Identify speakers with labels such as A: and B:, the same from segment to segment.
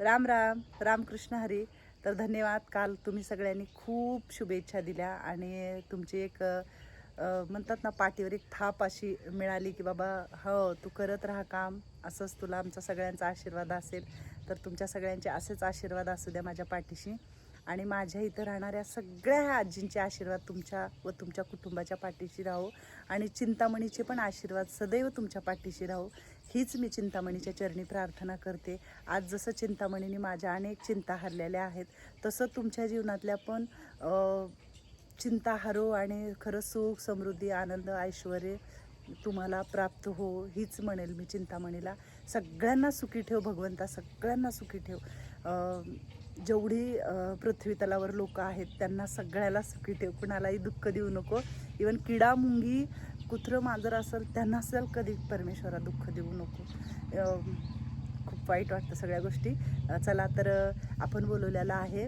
A: राम राम रामकृष्ण हरी. तर धन्यवाद काल तुम्ही सगळ्यांनी खूप शुभेच्छा दिल्या आणि तुमची एक म्हणतात ना पाठीवर एक थाप अशी मिळाली की बाबा हो तू करत राहा काम असंच तुला आमचा सगळ्यांचा आशीर्वाद असेल. तर तुमच्या सगळ्यांचे असेच आशीर्वाद असू द्या माझ्या पाठीशी. आणि माझ्या इथं राहणाऱ्या सगळ्या आजींचे आशीर्वाद तुमच्या व तुमच्या कुटुंबाच्या पाठीशी राहो. आणि चिंतामणीचे पण आशीर्वाद सदैव तुमच्या पाठीशी राहो. हीच मी चिंतामणीच्या चरणी प्रार्थना करते. आज जसं चिंतामणीने माझ्या अनेक चिंता हरलेल्या आहेत तसं तुमच्या जीवनातल्या पण चिंता हरो आणि खरं सुख समृद्धी आनंद ऐश्वर तुम्हाला प्राप्त हो हीच म्हणेल मी चिंतामणीला. सगळ्यांना सुखी ठेव भगवंता सगळ्यांना सुखी ठेव. जेवढी पृथ्वी तलावर लोक आहेत त्यांना सगळ्याला सुखी ठेव. कुणालाही दुःख देऊ नको. इवन किडा मुंगी कुत्रं मांजर असेल त्यांना असेल कधी परमेश्वरा दुःख देऊ नको. खूप वाईट वाटतं सगळ्या गोष्टी. चला तर आपण बोलवलेलं आहे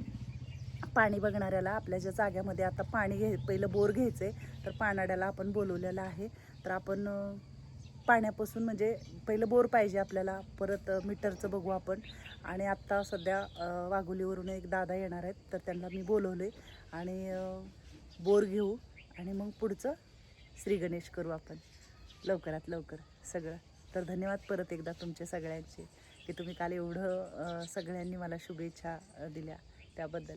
A: पाणी बघणाऱ्याला. आपल्या ज्या जाग्यामध्ये आता पाणी घे पहिलं बोर घ्यायचं आहे तर पाणाड्याला आपण बोलवलेलं आहे. तर आपण पाण्यापासून म्हणजे पहिलं बोर पाहिजे आपल्याला. परत मीटरचं बघू आपण. आणि आत्ता सध्या वाघोलीवरून एक दादा येणार आहेत तर त्यांना मी बोलवले आणि बोर घेऊ आणि मग पुढचं श्री गणेश करू आपण. लवकरात लवकर सगळं. तर धन्यवाद परत एकदा तुमचे सगळ्यांचे की तुम्ही काल एवढं सगळ्यांनी मला शुभेच्छा दिल्या त्याबद्दल.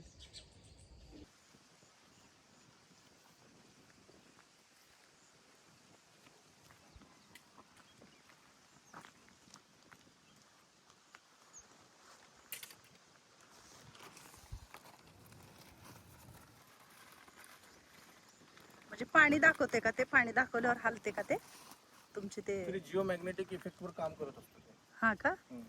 A: म्हणजे पाणी दाखवते का ते? पाणी दाखवल्यावर हालते का ते? तुमचे ते
B: जिओ मॅग्नेटिक इफेक्ट वर काम करत असतो ते.
A: हा का?
B: हम्म.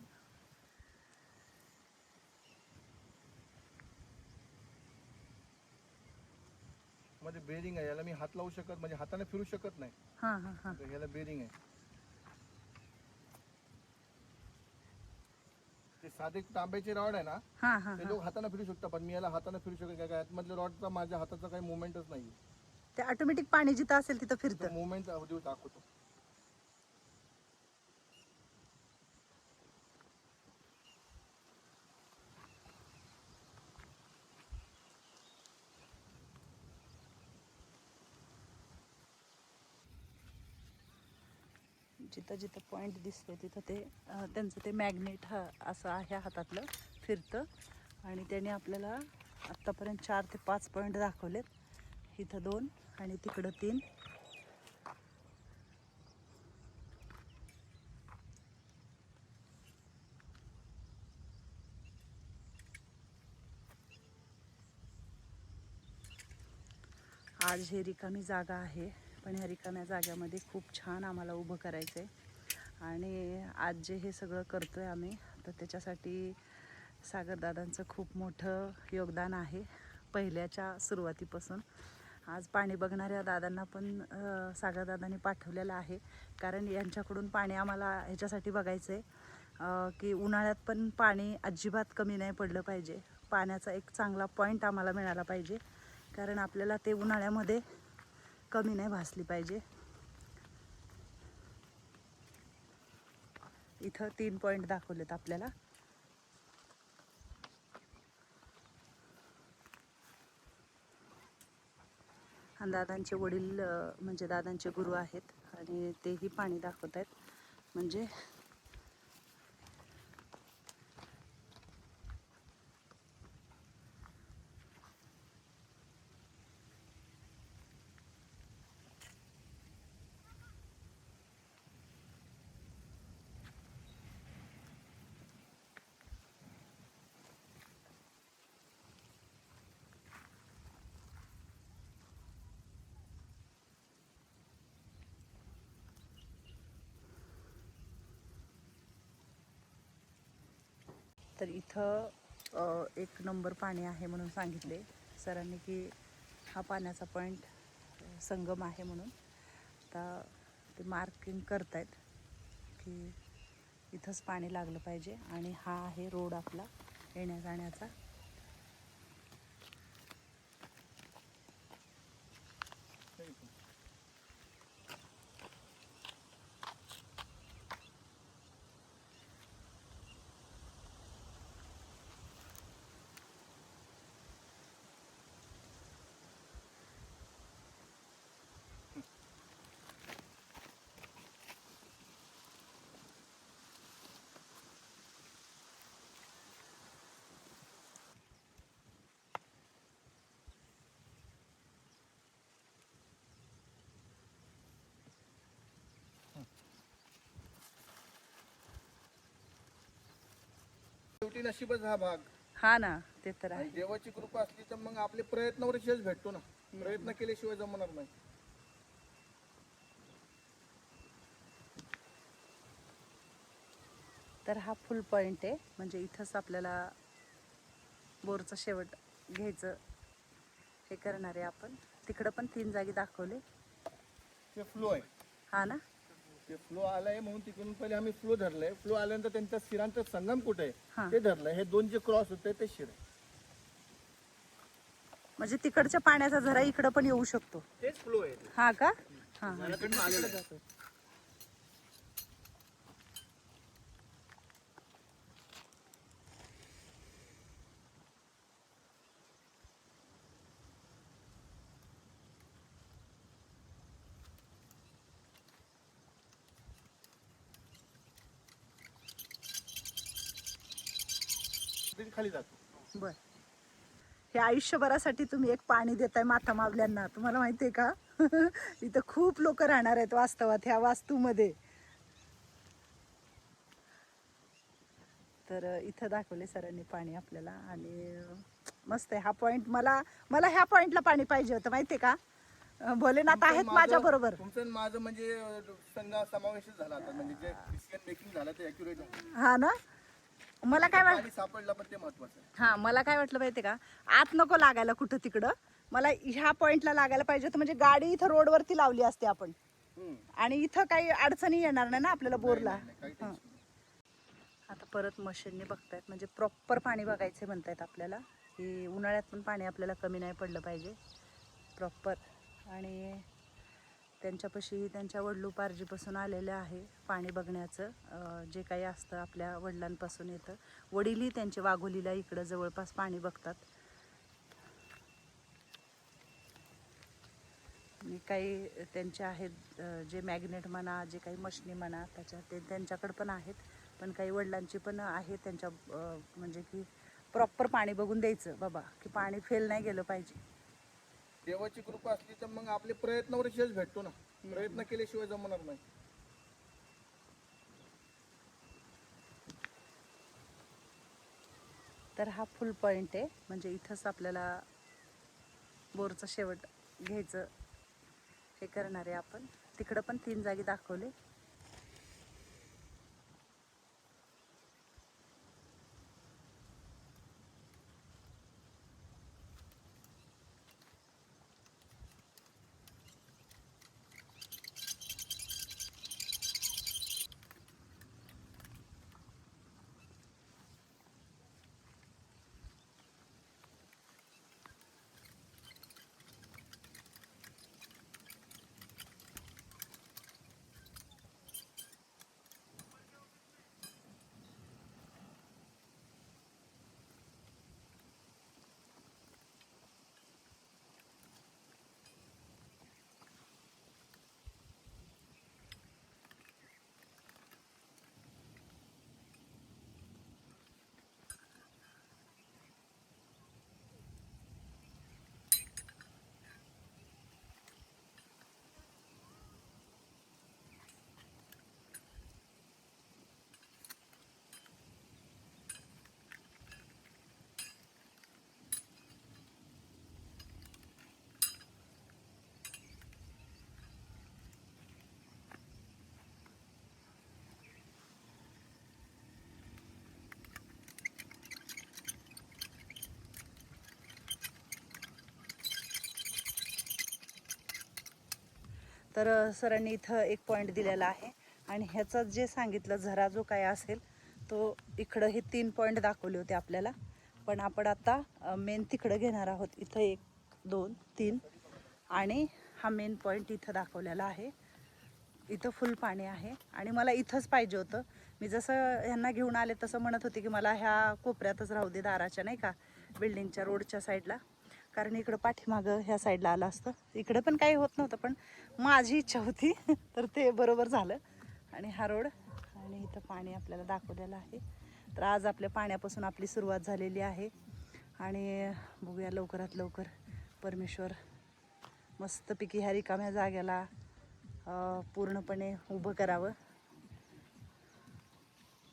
B: मध्ये बेरिंग आहे. याला मी हात लावू शकत म्हणजे हाताने फिरू शकत नाही.
A: हा हा हा.
B: तर याला बेरिंग आहे. ते साधे तांब्याचे रॉड आहे ना
A: हा हा
B: ते लोक हाताने फिरू शकतात पण मी याला हाताने फिरू शकत नाही. कारण मधल्या रॉडचा माझ्या हाताचा काही मुवमेंटच नाही
A: ते ऑटोमॅटिक पाणी जिथं असेल तिथं फिरतं.
B: मुवमेंट दाखवतो.
A: जिथं जिथं पॉईंट दिसते तिथं ते त्यांचं ते मॅग्नेट हा असं आहे हातातलं फिरतं. आणि त्याने आपल्याला आत्तापर्यंत चार ते पाच पॉईंट दाखवलेत. इथं दोन आणि तिकडं तीन. आज हे रिकामी जागा आहे पण ह्या रिकाम्या जाग्यामध्ये खूप छान आम्हाला उभं करायचं आहे आणि आज जे हे सगळं करतो आहे आम्ही तर त्याच्यासाठी सागरदादांचं खूप मोठं योगदान आहे पहिल्याच्या सुरुवातीपासून. आज पाणी बघणाऱ्या दादांना पण सागरदादांनी पाठवलेलं आहे. कारण यांच्याकडून पाणी आम्हाला ह्याच्यासाठी बघायचं आहे की उन्हाळ्यात पण पाणी अजिबात कमी नाही पडलं पाहिजे. पाण्याचा एक चांगला पॉईंट आम्हाला मिळाला पाहिजे. कारण आपल्याला ते उन्हाळ्यामध्ये कमी नाही भासली पाहिजे. इथं तीन पॉईंट दाखवलेत आपल्याला. आणि दादांचे वडील म्हणजे दादांचे गुरु आहेत आणि तेही पाणी दाखवत आहेत म्हणजे तर इथं एक नंबर पाणी आहे म्हणून सांगितले सरांनी की हा पाण्याचा पॉईंट संगम आहे म्हणून. आता ते मार्किंग करतायत की इथंच पाणी लागलं पाहिजे आणि हा आहे रोड आपला येण्या जाण्याचा.
B: शेवटी नशीबच हा भाग.
A: हा ना ते तर आहे.
B: आणि देवाची कृपा असली तर मग आपले प्रयत्नावर यश भेटतो ना. प्रयत्न केल्याशिवाय जमणार नाही.
A: तर हा फुल पॉइंट आहे. म्हणजे इथंच आपल्याला बोरचं शेवट घ्यायचं हे करणार आहे आपण. तिकडं पण तीन जागी दाखवले.
B: फ्लो आहे.
A: हा ना?
B: ते फ्लो आलाय म्हणून तिकडून पहिले आम्ही फ्लो धरलाय. फ्लो आल्यानंतर त्यांच्या शिरांचं संगम कुठे
A: हा.
B: आहे ते धरलंय. हे दोन जे क्रॉस होते ते शिर. आहे
A: म्हणजे तिकडच्या पाण्याचा झरा इकडं पण येऊ शकतो.
B: तेच फ्लो आहे ते.
A: हा का? हा. हा
B: झऱ्याकडनं आलेलं आहे. ते खाली जातो.
A: बर. हे आयुष्यभरासाठी तुम्ही एक पाणी देताय माथा मावल्यांना. तुम्हाला माहितीये का? इथं खूप लोक राहणार आहेत वास्तवात ह्या वास्तूमध्ये. तर इथं दाखवले सरांनी पाणी आपल्याला आणि मस्त आहे. हा पॉइंट मला मला ह्या पॉइंटला पाणी पाहिजे होतं माहितीये का? भोलेनाथ आहेत माझ्या
B: माझं-
A: बरोबर.
B: तुमचं आणि माझं म्हणजे संघ समावेशच झाला आता. म्हणजे जे डिसिजन मेकिंग झालं ते अॅक्युरेट आहे
A: हा ना? मला काय वाट
B: पाणी सापडलं पण ते महत्वाचं
A: हा मला काय वाटलं माहितीये का? आत नको लागायला कुठं तिकडं. मला ह्या पॉइंटला लागायला पाहिजे होतं म्हणजे गाडी इथं रोडवरती लावली असते आपण. आणि इथं काही अडचणी येणार नाही ना आपल्याला बोरला. आता परत मशीनने बघतायत म्हणजे प्रॉपर पाणी बघायचे म्हणतायत आपल्याला. की उन्हाळ्यात पण पाणी आपल्याला कमी नाही पडलं पाहिजे. प्रॉपर आणि त्यांच्यापाशी त्यांच्या वडलोपार्जीपासून आलेलं आहे पाणी बघण्याचं. जे काही असतं आपल्या वडिलांपासून येतं. वडीलही त्यांचे वाघोलीला इकडं जवळपास पाणी बघतात. आणि काही त्यांचे आहेत जे मॅग्नेट म्हणा जे काही मशनी म्हणा त्याच्या ते त्यांच्याकडे पण आहेत. पण काही वडिलांची पण आहे त्यांच्या म्हणजे की प्रॉपर पाणी बघून द्यायचं. बाबा की पाणी फेल नाही गेलं पाहिजे.
B: देवाची कृपा असली तर मग आपले प्रयत्नावर यश भेटतो ना. प्रयत्न केल्याशिवाय जमणार नाही.
A: तर हा फुल पॉइंट आहे. म्हणजे इथंच आपल्याला बोरचं शेवट घ्यायचं हे करणार आहे आपण. तिकडं पण तीन जागी दाखवले. तर सरांनी इथं एक पॉईंट दिलेला आहे. आणि ह्याचं जे सांगितलं झरा जो काय असेल तो इकडं हे तीन पॉईंट दाखवले होते आपल्याला. पण आपण आता मेन तिकडं घेणार आहोत. इथं एक दोन तीन. आणि हा मेन पॉईंट इथं दाखवलेला आहे. इथं फुल पाणी आहे. आणि मला इथंच पाहिजे होतं. मी जसं ह्यांना घेऊन आले तसं म्हणत होते की मला ह्या कोपऱ्यातच राहू दे दाराच्या नाही का? बिल्डिंगच्या रोडच्या साईडला कारण इकडं पाठीमागं ह्या साईडला आलं असतं. इकडं पण काही होत नव्हतं पण माझी इच्छा होती. तर ते बरोबर झालं. आणि हा रोड आणि इथं पाणी आपल्याला दाखवलेलं आहे. तर आज आपल्या पाण्यापासून आपली सुरुवात झालेली आहे. आणि बघूया लवकरात लवकर परमेश्वर मस्तपैकी ह्या रिकाम्या जाग्याला पूर्णपणे उभं करावं.